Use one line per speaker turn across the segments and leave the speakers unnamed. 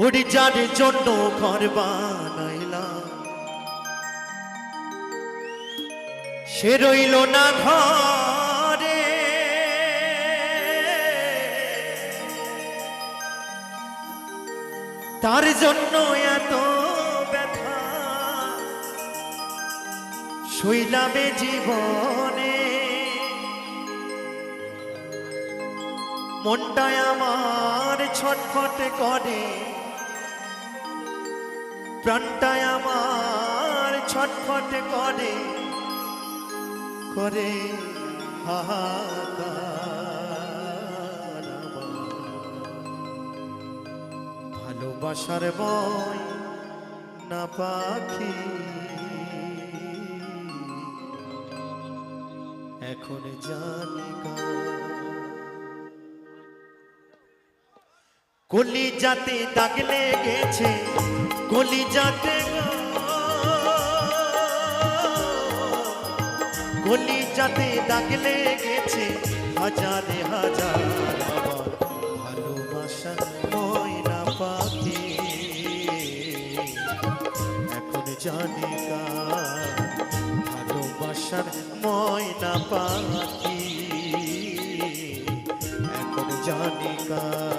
ওরে যার জন্য ঘর বানাইলাম। সে রইল না ঘরে। তার জন্য এত ব্যথা। শৈলামে জীবনে। মনটায় আমার ছটফট করে। প্রাণটায় আমার ছটফট করে করে। ভালোবাসার বই না পাখি এখন জানি। কলি যাতে দাগ লেগেছে কলি যাতে কলি যাতে দাগ লেগেছে হাজারে হাজার ভালোবাসা ময়না পাখি। এখন জানি ভালোবাসার ময়না পাখি। এখন জানি কার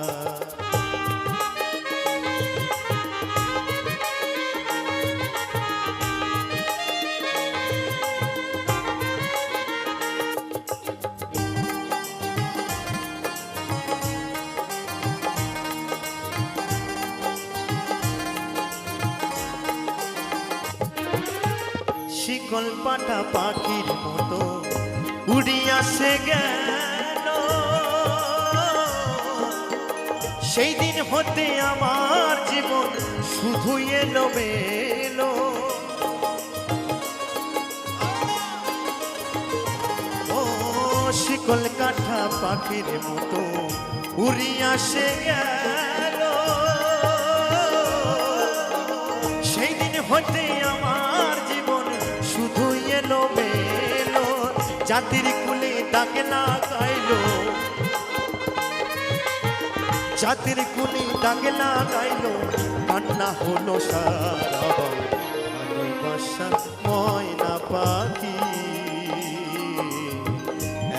শিকল পাটা পাখির মতো উড়িয়া সে গেল। সেই দিন হতে আমার জীবন শুধু এলো মেলো। শিকল কাঠা পাখির মতো উড়িয়া সে গেল। জাতির কুলে ডাকে না গাইলো। জাতির কুলি ডাকে না গাইলো। কান্না হলো সারা ময়না পাখি।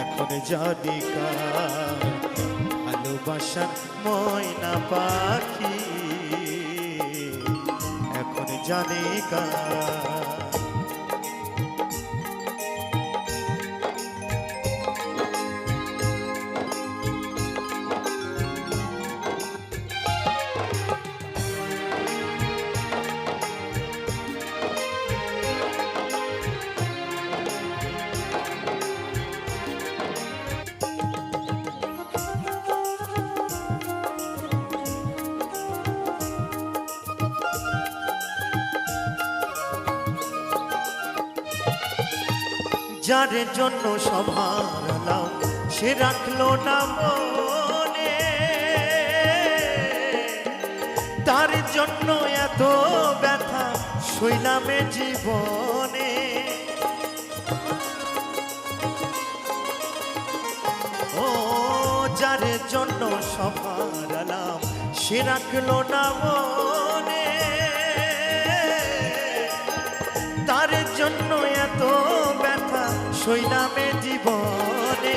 এখন জানি কার ভালোবাসা ময়না পাখি। এখন জানি কার যার জন্য সভারালাম সে রাখল না মনে। তার জন্য এত ব্যথা শৈলামে জীবনে। ও যার জন্য সভারালাম সে রাখল না মনে। শৈলামে জীবনে,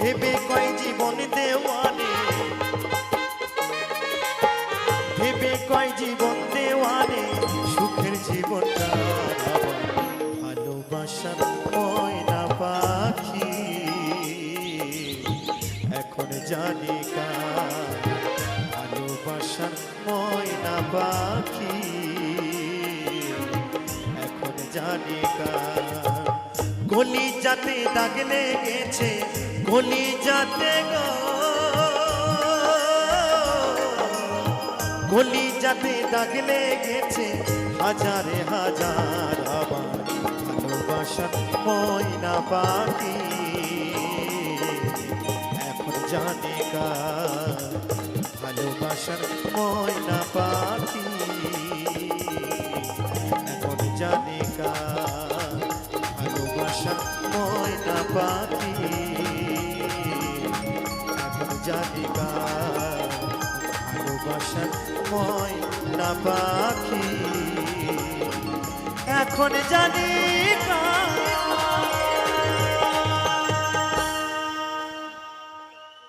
ভেবে কয় জীবন দেওয়ানে। ভেবে কয় জীবন দেওয়ানে, সুখের জীবনটা ভালোবাসার ময়না পাখি। এখন জানি কার ভালোবাসার ময়না পাখি। এখন জানি কার গলি যাতে দাগ লেগেছে গলি যাতে গো। গলি যাতে দাগ লেগেছে, হাজারে হাজার আবার ভালোবাসা ময়না পাখি এখন জানি কার ভালোবাসার ময়না পাখি এখন জানি কার ভালোবাসার ময়না পাখি। এখন কার বাসার ময়না পাখি। এখন জানি